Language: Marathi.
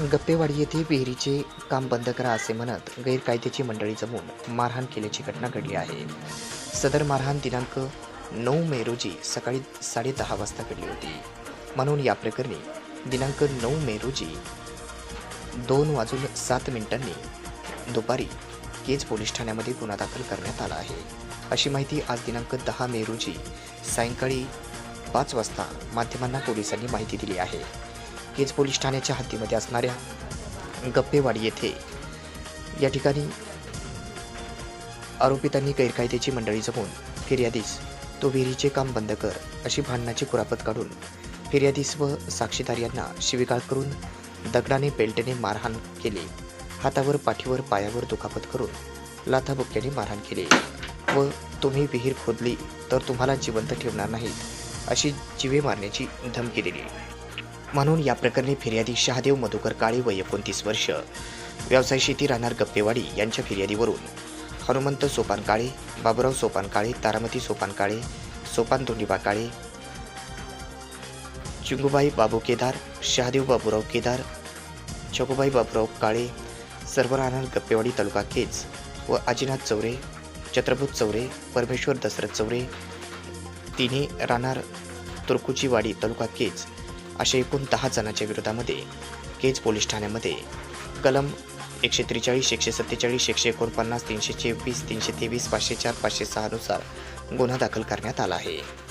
गप्पेवाडी येथे विहिरीचे काम बंद करा असे म्हणत गैरकायद्याची मंडळी जमून मारहाण केल्याची घटना घडली आहे. सदर मारहाण दिनांक नऊ मे रोजी सकाळी साडेदहा वाजता घडली होती. म्हणून या प्रकरणी दिनांक नऊ मे रोजी दोन वाजून सात मिनिटांनी दुपारी केज पोलीस ठाण्यामध्ये गुन्हा दाखल करण्यात आला आहे. अशी माहिती आज दिनांक दहा मे रोजी सायंकाळी पाच वाजता माध्यमांना पोलिसांनी माहिती दिली आहे. केज पोलीस ठाण्याच्या हद्दीमध्ये असणाऱ्या गप्पेवाडी येथे. या ठिकाणी आरोपितांनी गैरकायद्याची मंडळी जमून फिर्यादीस तो विहिरीचे काम बंद कर अशी भांडणाची कुरापत काढून फिर्यादीस व साक्षीदार यांना शिवीगाळ करून दगडाने बेल्टने मारहाण केली. हातावर पाठीवर पायावर दुखापत करून लाथाबुक्क्याने मारहाण केले. व तुम्ही विहीर खोदली तर तुम्हाला जिवंत ठेवणार नाहीत अशी जिवे मारण्याची धमकी दिली. म्हणून या प्रकरणी फिर्यादी शहादेव मधुकर काळे व एकोणतीस वर्ष. व्यवसाय शेती राहणार गप्पेवाडी यांच्या फिर्यादीवरून. हनुमंत सोपान काळे बाबुराव सोपान काळे तारामती सोपान काळे सोपान धोंडीबा काळे चिंगूबाई बाबू केदार शहादेव बाबूराव केदार छकुबाई बाबूराव काळे सर्व राहणार गप्पेवाडी तालुका केज व आजीनाथ चौरे चत्रभूत चौरे परमेश्वर दशरथ चौरे तिन्ही राहणार तुर्कुचीवाडी तालुका केज अशा एकूण दहा जणांच्या विरोधामध्ये केज पोलीस ठाण्यामध्ये कलम एकशे त्रेचाळीस एकशे सत्तेचाळीस एकशे एकोणपन्नास तीनशे चोवीस तीनशे तेवीस पाचशे चार पाचशे सहानुसार गुन्हा दाखल करण्यात आला आहे.